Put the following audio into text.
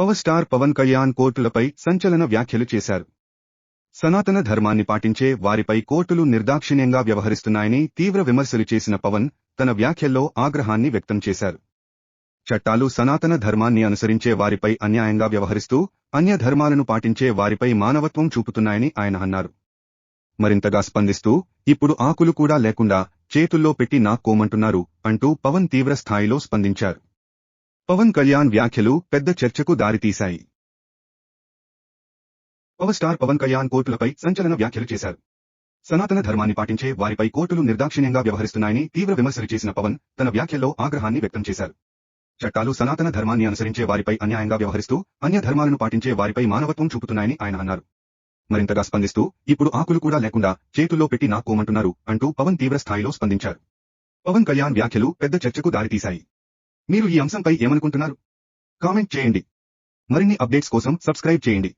Power star Pawan Kalyan కోర్టులపై సంచలన వ్యాఖ్యలు చేశారు. సనాతన ధర్మాన్ని పాటించే వారిపై కోర్టులు నిర్దాక్షిణ్యంగా వ్యవహరిస్తున్నాయని తీవ్ర విమర్శలు చేసిన పవన్ తన వ్యాఖ్యల్లో ఆగ్రహాన్ని వ్యక్తం చేశారు. చట్టాలు సనాతన ధర్మాన్ని అనుసరించే వారిపై అన్యాయంగా వ్యవహరిస్తూ అన్య ధర్మాలను పాటించే వారిపై మానవత్వం చూపుతున్నాయని ఆయన అన్నారు. మరింతగా స్పందిస్తూ ఇప్పుడు ఆకులు కూడా లేకుండా చేతుల్లో పెట్టి నాక్కోమంటున్నారు అంటూ పవన్ తీవ్ర స్థాయిలో స్పందించారు. పవన్ కళ్యాణ్ వ్యాఖ్యలు పెద్ద చర్చకు దారితీశాయి. పవర్ స్టార్ పవన్ కళ్యాణ్ కోర్టులపై సంచలన వ్యాఖ్యలు చేశారు. సనాతన ధర్మాన్ని పాటించే వారిపై కోర్టులు నిర్దాక్షిణ్యంగా వ్యవహరిస్తున్నాయని తీవ్ర విమర్శలు చేసిన పవన్ తన వ్యాఖ్యల్లో ఆగ్రహాన్ని వ్యక్తం చేశారు. చట్టాలు సనాతన ధర్మాన్ని అనుసరించే వారిపై అన్యాయంగా వ్యవహరిస్తూ అన్య ధర్మాలను పాటించే వారిపై మానవత్వం చూపుతున్నాయని ఆయన అన్నారు. మరింతగా స్పందిస్తూ ఇప్పుడు ఆకులు కూడా లేకుండా చేతుల్లో పెట్టి నాకోమంటున్నారు అంటూ పవన్ తీవ్ర స్థాయిలో స్పందించారు. పవన్ కళ్యాణ్ వ్యాఖ్యలు పెద్ద చర్చకు దారితీశాయి. మీరు ఈ అంశంపై ఏమనుకుంటున్నారు? కామెంట్ చేయండి. మరిన్ని అప్డేట్స్ కోసం సబ్స్క్రైబ్ చేయండి.